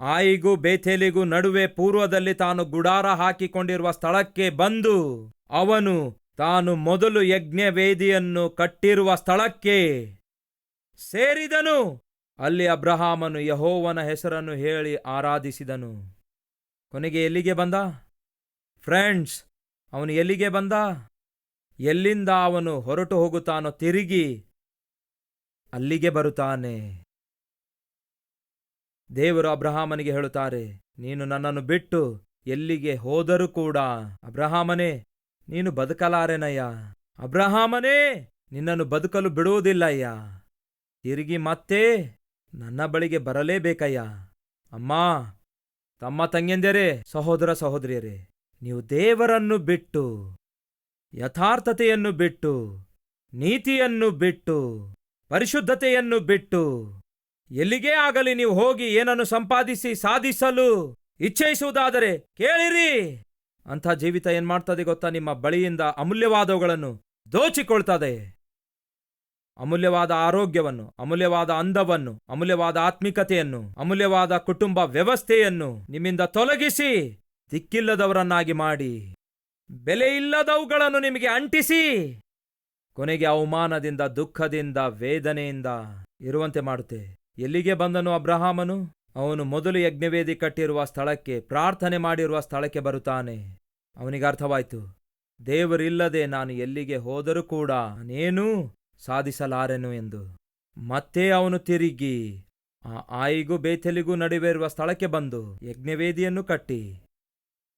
ಆಯಿಗೂ ಬೇಥೇಲಿಗೂ ನಡುವೆ ಪೂರ್ವದಲ್ಲಿ ತಾನು ಗುಡಾರ ಹಾಕಿಕೊಂಡಿರುವ ಸ್ಥಳಕ್ಕೆ ಬಂದು ಅವನು ತಾನು ಮೊದಲು ಯಜ್ಞವೇದಿಯನ್ನು ಕಟ್ಟಿರುವ ಸ್ಥಳಕ್ಕೆ ಸೇರಿದನು. ಅಲ್ಲಿ ಅಬ್ರಹಾಮನು ಯಹೋವನ ಹೆಸರನ್ನು ಹೇಳಿ ಆರಾಧಿಸಿದನು. ಕೊನೆಗೆ ಎಲ್ಲಿಗೆ ಬಂದ? ಫ್ರೆಂಡ್ಸ್, ಅವನು ಎಲ್ಲಿಗೆ ಬಂದ? ಎಲ್ಲಿಂದ ಅವನು ಹೊರಟು ಹೋಗುತ್ತಾನೋ ತಿರುಗಿ ಅಲ್ಲಿಗೆ ಬರುತ್ತಾನೆ. ದೇವರು ಅಬ್ರಹಾಮನಿಗೆ ಹೇಳುತ್ತಾರೆ, ನೀನು ನನ್ನನ್ನು ಬಿಟ್ಟು ಎಲ್ಲಿಗೆ ಹೋದರೂ ಕೂಡ, ಅಬ್ರಹಾಮನೇ, ನೀನು ಬದುಕಲಾರೆನಯ್ಯ. ಅಬ್ರಹಾಮನೇ, ನಿನ್ನನ್ನು ಬದುಕಲು ಬಿಡುವುದಿಲ್ಲಯ್ಯ. ತಿರುಗಿ ಮತ್ತೆ ನನ್ನ ಬಳಿಗೆ ಬರಲೇಬೇಕಯ್ಯ. ಅಮ್ಮ, ತಮ್ಮ ತಂಗಿಯಂದಿರೇ, ಸಹೋದರ ಸಹೋದರಿಯರೇ, ನೀವು ದೇವರನ್ನು ಬಿಟ್ಟು, ಯಥಾರ್ಥತೆಯನ್ನು ಬಿಟ್ಟು, ನೀತಿಯನ್ನು ಬಿಟ್ಟು, ಪರಿಶುದ್ಧತೆಯನ್ನು ಬಿಟ್ಟು, ಎಲ್ಲಿಗೇ ಆಗಲಿ ನೀವು ಹೋಗಿ ಏನನ್ನು ಸಂಪಾದಿಸಿ ಸಾಧಿಸಲು ಇಚ್ಛಯಿಸುವುದಾದರೆ ಕೇಳಿರಿ. ಅಂಥ ಜೀವಿತ ಏನ್ಮಾಡ್ತದೆ ಗೊತ್ತಾ? ನಿಮ್ಮ ಬಳಿಯಿಂದ ಅಮೂಲ್ಯವಾದವುಗಳನ್ನು ದೋಚಿಕೊಳ್ತದೆ. ಅಮೂಲ್ಯವಾದ ಆರೋಗ್ಯವನ್ನು, ಅಮೂಲ್ಯವಾದ ಅಂದವನ್ನು, ಅಮೂಲ್ಯವಾದ ಆತ್ಮಿಕತೆಯನ್ನು, ಅಮೂಲ್ಯವಾದ ಕುಟುಂಬ ವ್ಯವಸ್ಥೆಯನ್ನು ನಿಮ್ಮಿಂದ ತೊಲಗಿಸಿ, ದಿಕ್ಕಿಲ್ಲದವರನ್ನಾಗಿ ಮಾಡಿ ಬೆಲೆ ಇಲ್ಲದವುಗಳನ್ನು ನಿಮಗೆ ಅಂಟಿಸಿ, ಕೊನೆಗೆ ಅವಮಾನದಿಂದ, ದುಃಖದಿಂದ, ವೇದನೆಯಿಂದ ಇರುವಂತೆ ಮಾಡುತ್ತೆ. ಎಲ್ಲಿಗೆ ಬಂದನು ಅಬ್ರಹಾಮನು? ಅವನು ಮೊದಲು ಯಜ್ಞವೇದಿ ಕಟ್ಟಿರುವ ಸ್ಥಳಕ್ಕೆ, ಪ್ರಾರ್ಥನೆ ಮಾಡಿರುವ ಸ್ಥಳಕ್ಕೆ ಬರುತ್ತಾನೆ. ಅವನಿಗೆ ಅರ್ಥವಾಯಿತು, ದೇವರಿಲ್ಲದೆ ನಾನು ಎಲ್ಲಿಗೆ ಹೋದರೂ ಕೂಡ, ನಾನೇನೂ ಸಾಧಿಸಲಾರೆನು ಎಂದು. ಮತ್ತೆ ಅವನು ತಿರುಗಿ, ಆ ಆಯಿಗೂ ಬೇತೆಲಿಗೂ ನಡುವೆ ಇರುವ ಸ್ಥಳಕ್ಕೆ ಬಂದು ಯಜ್ಞವೇದಿಯನ್ನು ಕಟ್ಟಿ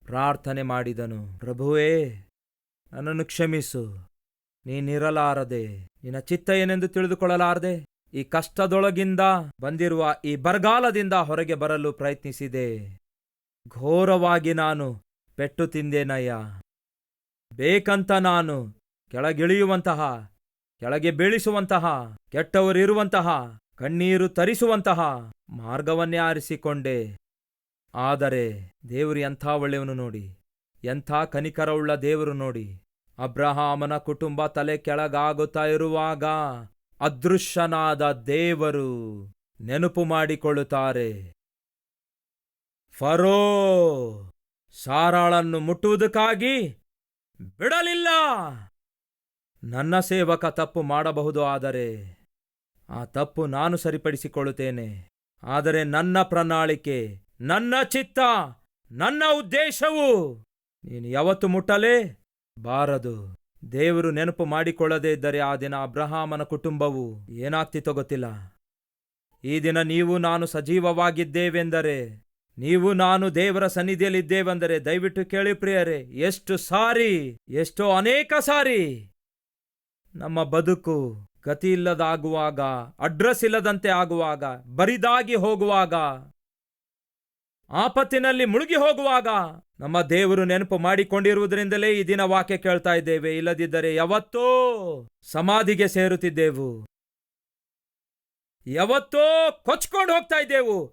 ಪ್ರಾರ್ಥನೆ ಮಾಡಿದನು, ಪ್ರಭುವೇ, ನನ್ನನ್ನು ಕ್ಷಮಿಸು. ನೀನಿರಲಾರದೆ, ನಿನ್ನ ಚಿತ್ತ ಏನೆಂದು ತಿಳಿದುಕೊಳ್ಳಲಾರದೆ, ಈ ಕಷ್ಟದೊಳಗಿಂದ ಬಂದಿರುವ ಈ ಬರಗಾಲದಿಂದ ಹೊರಗೆ ಬರಲು ಪ್ರಯತ್ನಿಸಿದೆ. ಘೋರವಾಗಿ ನಾನು ಪೆಟ್ಟು ತಿಂದೇನಯ್ಯ. ಬೇಕಂತ ನಾನು ಕೆಳಗಿಳಿಯುವಂತಹ ಕೆಳಗೆ ಬೀಳಿಸುವಂತಹ, ಕೆಟ್ಟವರಿರುವಂತಹ, ಕಣ್ಣೀರು ತರಿಸುವಂತಹ ಮಾರ್ಗವನ್ನೇ ಆರಿಸಿಕೊಂಡೆ. ಆದರೆ ದೇವರು ಎಂಥ ಒಳ್ಳೆಯವನು ನೋಡಿ, ಎಂಥ ಕನಿಕರವುಳ್ಳ ದೇವರು ನೋಡಿ, ಅಬ್ರಹಾಮನ ಕುಟುಂಬ ತಲೆ ಕೆಳಗಾಗುತ್ತಾ ಇರುವಾಗ ಅದೃಶ್ಯನಾದ ದೇವರು ನೆನಪು ಮಾಡಿಕೊಳ್ಳುತ್ತಾರೆ. ಫರೋ ಸಾರಾಳನ್ನು ಮುಟ್ಟುವುದಕ್ಕಾಗಿ ಬಿಡಲಿಲ್ಲ! ನನ್ನ ಸೇವಕ ತಪ್ಪು ಮಾಡಬಹುದು ಆದರೆ ಆ ತಪ್ಪು ನಾನು ಸರಿಪಡಿಸಿಕೊಳ್ಳುತ್ತೇನೆ. ಆದರೆ ನನ್ನ ಪ್ರಣಾಳಿಕೆ, ನನ್ನ ಚಿತ್ತ, ನನ್ನ ಉದ್ದೇಶವು ನೀನು ಯಾವತ್ತು ಮುಟ್ಟಲೇ ಬಾರದು. ದೇವರು ನೆನಪು ಮಾಡಿಕೊಳ್ಳದೇ ಇದ್ದರೆ ಆ ದಿನ ಅಬ್ರಹಾಮನ ಕುಟುಂಬವು ಏನಾಗ್ತಿತ್ತೋ ಗೊತ್ತಿಲ್ಲ. ಈ ದಿನ ನೀವು ನಾನು ಸಜೀವವಾಗಿದ್ದೇವೆಂದರೆ, ನೀವು ನಾನು ದೇವರ ಸನ್ನಿಧಿಯಲ್ಲಿದ್ದೇವೆಂದರೆ ದಯವಿಟ್ಟು ಕೇಳಿ ಪ್ರಿಯರೇ, ಎಷ್ಟು ಸಾರಿ, ಎಷ್ಟೋ ಅನೇಕ ಸಾರಿ ನಮ್ಮ ಬದುಕು ಗತಿ ಇಲ್ಲದಾಗುವಾಗ ಅಡ್ರೆಸ್ ಇಲ್ಲದಂತೆ ಆಗುವಾಗ, ಬರಿದಾಗಿ ಹೋಗುವಾಗ, ಆಪತ್ತಿನಲ್ಲಿ ಮುಳುಗಿ ಹೋಗುವಾಗ ನಮ್ಮ ದೇವರು ನೆನಪು ಮಾಡಿಕೊಂಡಿರುವುದರಿಂದಲೇ ಈ ದಿನ ವಾಕ್ಯ ಕೇಳ್ತಾ ಇದ್ದೇವೆ. ಇಲ್ಲದಿದ್ದರೆ ಯಾವತ್ತೋ ಸಮಾಧಿಗೆ ಸೇರುತ್ತಿದ್ದೆವು. ಯಾವತ್ತೋ ಕೊಚ್ಕೊಂಡು ಹೋಗ್ತಾ ಇದ್ದೆವು.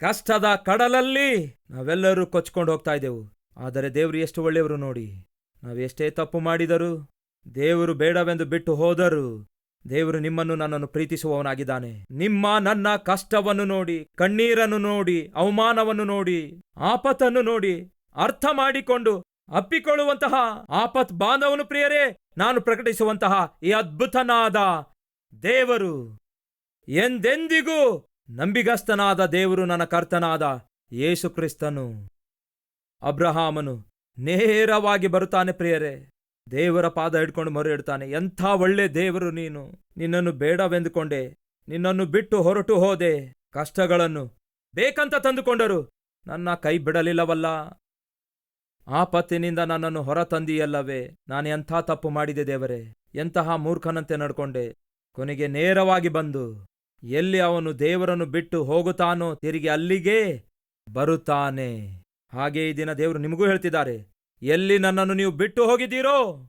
ಕಷ್ಟದ ಕಡಲಲ್ಲಿ ನಾವೆಲ್ಲರೂ ಕೊಚ್ಕೊಂಡು ಹೋಗ್ತಾ ಇದ್ದೆವು. ಆದರೆ ದೇವರು ಎಷ್ಟು ಒಳ್ಳೆಯವರು ನೋಡಿ. ನಾವೆಷ್ಟೇ ತಪ್ಪು ಮಾಡಿದರು ದೇವರು ಬೇಡವೆಂದು ಬಿಟ್ಟು ಹೋದರು. ದೇವರು ನಿಮ್ಮನ್ನು ನನ್ನನ್ನು ಪ್ರೀತಿಸುವವನಾಗಿದ್ದಾನೆ. ನಿಮ್ಮ ನನ್ನ ಕಷ್ಟವನ್ನು ನೋಡಿ, ಕಣ್ಣೀರನ್ನು ನೋಡಿ, ಅವಮಾನವನ್ನು ನೋಡಿ, ಆಪತ್ತನ್ನು ನೋಡಿ, ಅರ್ಥ ಮಾಡಿಕೊಂಡು ಅಪ್ಪಿಕೊಳ್ಳುವಂತಹ ಆಪತ್ ಬಾಂಧವನು ಪ್ರಿಯರೇ, ನಾನು ಪ್ರಕಟಿಸುವಂತಹ ಈ ಅದ್ಭುತನಾದ ದೇವರು. ಎಂದೆಂದಿಗೂ ನಂಬಿಗಸ್ತನಾದ ದೇವರು ನನ್ನ ಕರ್ತನಾದ ಯೇಸುಕ್ರಿಸ್ತನು ಅಬ್ರಹಾಮನು ನೇರವಾಗಿ ಬರುತ್ತಾನೆ ಪ್ರಿಯರೇ. ದೇವರ ಪಾದ ಹಿಡ್ಕೊಂಡು ಮೊರೆ ಇಡ್ತಾನೆ ಎಂಥ ಒಳ್ಳೆ ದೇವರು ನೀನು. ನಿನ್ನನ್ನು ಬೇಡವೆಂದುಕೊಂಡೆ. ನಿನ್ನನ್ನು ಬಿಟ್ಟು ಹೊರಟು ಹೋದೆ. ಕಷ್ಟಗಳನ್ನು ಬೇಕಂತ ತಂದುಕೊಂಡರು. ನನ್ನ ಕೈ ಬಿಡಲಿಲ್ಲವಲ್ಲ. ಆಪತ್ತಿನಿಂದ ನನ್ನನ್ನು ಹೊರತಂದಿಯಲ್ಲವೇ. ನಾನು ಎಂಥ ತಪ್ಪು ಮಾಡಿದೆ ದೇವರೇ. ಎಂತಹ ಮೂರ್ಖನಂತೆ ನಡ್ಕೊಂಡೆ. ಕೊನೆಗೆ ನೇರವಾಗಿ ಬಂದು ಎಲ್ಲಿ ಅವನು ದೇವರನ್ನು ಬಿಟ್ಟು ಹೋಗುತ್ತಾನೋ ತಿರುಗಿ ಅಲ್ಲಿಗೇ ಬರುತ್ತಾನೆ. ಹಾಗೆ ಈ ದಿನ ದೇವರು ನಿಮಗೂ ಹೇಳ್ತಿದ್ದಾರೆ. ಎಲ್ಲಿ ನನ್ನನ್ನು ನೀವು ಬಿಟ್ಟು ಹೋಗಿದ್ದೀರೋ?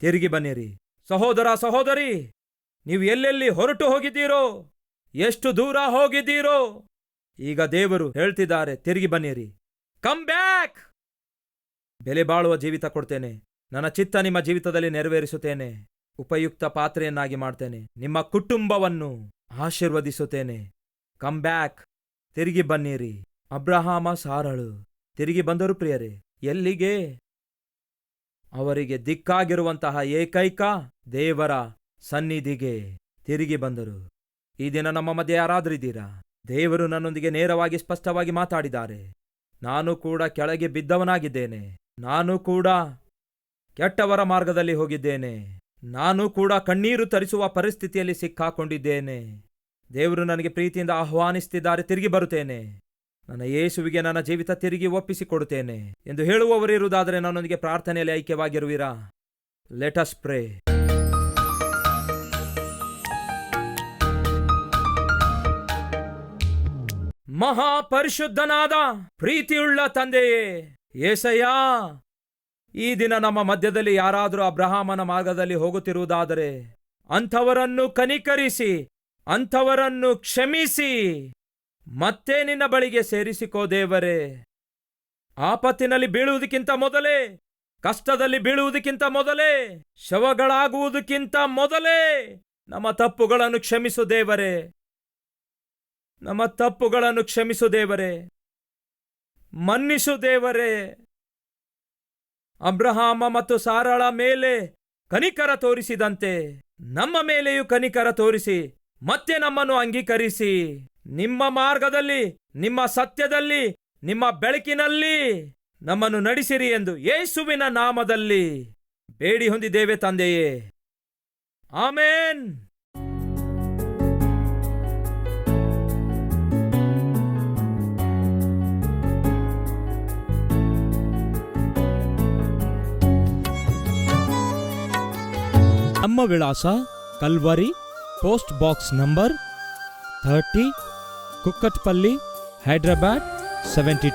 ತಿರುಗಿ ಬನ್ನಿರಿ. ಸಹೋದರ ಸಹೋದರಿ, ನೀವು ಎಲ್ಲೆಲ್ಲಿ ಹೊರಟು ಹೋಗಿದ್ದೀರೋ? ಎಷ್ಟು ದೂರ ಹೋಗಿದ್ದೀರೋ? ಈಗ ದೇವರು ಹೇಳ್ತಿದ್ದಾರೆ, ತಿರುಗಿ ಬನ್ನಿರಿ. ಕಮ್ ಬ್ಯಾಕ್ ಬೆಲೆ ಬಾಳುವ ಜೀವಿತ ಕೊಡ್ತೇನೆ. ನನ್ನ ಚಿತ್ತ ನಿಮ್ಮ ಜೀವಿತದಲ್ಲಿ ನೆರವೇರಿಸುತ್ತೇನೆ. ಉಪಯುಕ್ತ ಪಾತ್ರೆಯನ್ನಾಗಿ ಮಾಡ್ತೇನೆ. ನಿಮ್ಮ ಕುಟುಂಬವನ್ನು ಆಶೀರ್ವದಿಸುತ್ತೇನೆ. ಕಮ್ ಬ್ಯಾಕ್ ತಿರುಗಿ ಬನ್ನಿರಿ. ಅಬ್ರಹಾಮ ಸಾರಳು. ತಿರುಗಿ ಬಂದರು ಪ್ರಿಯರೇ, ಎಲ್ಲಿಗೆ? ಅವರಿಗೆ ದಿಕ್ಕಾಗಿರುವಂತಹ ಏಕೈಕ ದೇವರ ಸನ್ನಿಧಿಗೆ ತಿರುಗಿ ಬಂದರು. ಈ ದಿನ ನಮ್ಮ ಮಧ್ಯೆ ಯಾರಾದ್ರಿದ್ದೀರಾ? ದೇವರು ನನ್ನೊಂದಿಗೆ ನೇರವಾಗಿ ಸ್ಪಷ್ಟವಾಗಿ ಮಾತಾಡಿದ್ದಾರೆ. ನಾನು ಕೂಡ ಕೆಳಗೆ ಬಿದ್ದವನಾಗಿದ್ದೇನೆ. ನಾನು ಕೂಡ ಕೆಟ್ಟವರ ಮಾರ್ಗದಲ್ಲಿ ಹೋಗಿದ್ದೇನೆ. ನಾನು ಕೂಡ ಕಣ್ಣೀರು ತರಿಸುವ ಪರಿಸ್ಥಿತಿಯಲ್ಲಿ ಸಿಕ್ಕಾಕೊಂಡಿದ್ದೇನೆ. ದೇವರು ನನಗೆ ಪ್ರೀತಿಯಿಂದ ಆಹ್ವಾನಿಸುತ್ತಿದ್ದಾರೆ ತಿರುಗಿ ಬರುತ್ತೇನೆ. ನನ್ನ ಯೇಸುವಿಗೆ ನನ್ನ ಜೀವಿತ ತಿರುಗಿ ಒಪ್ಪಿಸಿಕೊಡುತ್ತೇನೆ ಎಂದು ಹೇಳುವವರಿರುವುದಾದರೆ ನನ್ನೊಂದಿಗೆ ಪ್ರಾರ್ಥನೆಯಲ್ಲಿ ಐಕ್ಯವಾಗಿರುವಿರಾ? ಲೆಟಸ್ ಪ್ರೇ ಮಹಾಪರಿಶುದ್ಧನಾದ, ಪ್ರೀತಿಯುಳ್ಳ ತಂದೆಯೇ, ಏಸಯ್ಯ, ಈ ದಿನ ನಮ್ಮ ಮಧ್ಯದಲ್ಲಿ ಯಾರಾದರೂ ಅಬ್ರಹಾಮನ ಮಾರ್ಗದಲ್ಲಿ ಹೋಗುತ್ತಿರುವುದಾದರೆ ಅಂಥವರನ್ನು ಕನಿಕರಿಸಿ, ಅಂಥವರನ್ನು ಕ್ಷಮಿಸಿ. ಮತ್ತೆ ನಿನ್ನ ಬಳಿಗೆ ಸೇರಿಸಿಕೋ ದೇವರೇ. ಆಪತ್ತಿನಲ್ಲಿ ಬೀಳುವುದಕ್ಕಿಂತ ಮೊದಲೇ, ಕಷ್ಟದಲ್ಲಿ ಬೀಳುವುದಕ್ಕಿಂತ ಮೊದಲೇ, ಶವಗಳಾಗುವುದಕ್ಕಿಂತ ಮೊದಲೇ ನಮ್ಮ ತಪ್ಪುಗಳನ್ನು ಕ್ಷಮಿಸು ದೇವರೇ. ನಮ್ಮ ತಪ್ಪುಗಳನ್ನು ಕ್ಷಮಿಸು ದೇವರೇ. ಮನ್ನಿಸು ದೇವರೇ. ಅಬ್ರಹಾಮ ಮತ್ತು ಸಾರಳ ಮೇಲೆ ಕನಿಕರ ತೋರಿಸಿದಂತೆ, ನಮ್ಮ ಮೇಲೆಯೂ ಕನಿಕರ ತೋರಿಸಿ, ಮತ್ತೆ ನಮ್ಮನ್ನು ಅಂಗೀಕರಿಸಿ. ನಿಮ್ಮ ಮಾರ್ಗದಲ್ಲಿ, ನಿಮ್ಮ ಸತ್ಯದಲ್ಲಿ, ನಿಮ್ಮ ಬೆಳಕಿನಲ್ಲಿ ನಮ್ಮನ್ನು ನಡೆಸಿರಿ ಎಂದು ಯೇಸುವಿನ ನಾಮದಲ್ಲಿ ಬೇಡಿ ಹೊಂದಿದ್ದೇವೆ ತಂದೆಯೇ. ಆಮೇನ್. ನಮ್ಮ ವಿಳಾಸ Calvary post box number thirty Kukatpally Hyderabad 72